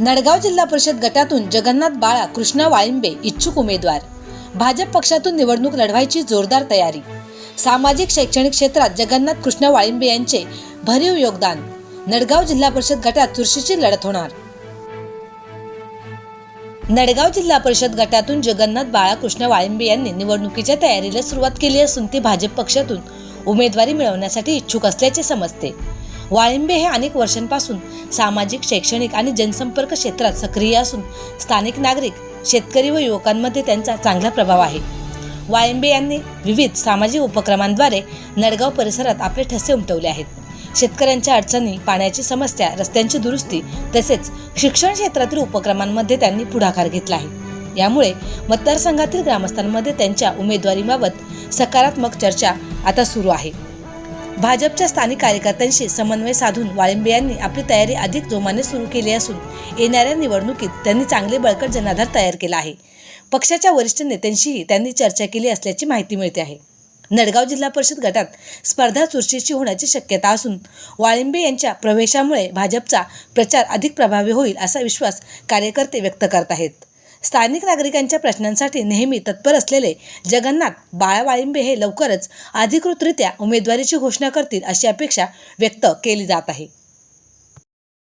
नडगाव जिल्हा परिषद गटातून जगन्नाथ बाळा कृष्णा वाळिंबे इच्छुक उमेदवार. भाजप पक्षातून निवडणूक लढवायची जोरदार तयारी. सामाजिक शैक्षणिक क्षेत्रात जगन्नाथ कृष्णा वाळिंबे यांचे भरीव योगदान. नडगाव जिल्हा परिषद गटात चुरशीची लढत होणार. नडगाव जिल्हा परिषद गटातून जगन्नाथ बाळाकृष्ण वाळिंबे यांनी निवडणुकीच्या तयारीला सुरुवात केली असून ते भाजप पक्षातून उमेदवारी मिळवण्यासाठी इच्छुक असल्याचे समजते. वाळिंबे हे अनेक वर्षांपासून सामाजिक शैक्षणिक आणि जनसंपर्क क्षेत्रात सक्रिय असून स्थानिक नागरिक शेतकरी व युवकांमध्ये त्यांचा चांगला प्रभाव आहे. वाळिंबे यांनी विविध सामाजिक उपक्रमांद्वारे नडगाव परिसरात आपले ठसे उमटवले आहेत. शेतकऱ्यांच्या अडचणी पाण्याची समस्या रस्त्यांची दुरुस्ती तसेच शिक्षण क्षेत्रातील उपक्रमांमध्ये त्यांनी पुढाकार घेतला आहे. यामुळे मतदारसंघातील ग्रामस्थांमध्ये त्यांच्या उमेदवारीबाबत सकारात्मक चर्चा आता सुरू आहे. भाजपच्या स्थानिक कार्यकर्त्यांशी समन्वय साधून वाळिंबे यांनी आपली तयारी अधिक जोमाने सुरू केली असून येणाऱ्या निवडणुकीत त्यांनी चांगले बळकट जनाधार तयार केला आहे. पक्षाच्या वरिष्ठ नेत्यांशीही त्यांनी चर्चा केली असल्याची माहिती मिळते आहे. नडगाव जिल्हा परिषद गटात स्पर्धा चुरशीची होण्याची शक्यता असून वाळिंबे यांच्या प्रवेशामुळे भाजपचा प्रचार अधिक प्रभावी होईल असा विश्वास कार्यकर्ते व्यक्त करत आहेत. स्थानिक नागरिकांच्या प्रश्नांसाठी नेहमी तत्पर असलेले जगन्नाथ बाळावाळिंबे हे लवकरच अधिकृतरित्या उमेदवारीची घोषणा करतील अशी अपेक्षा व्यक्त केली जात आहे.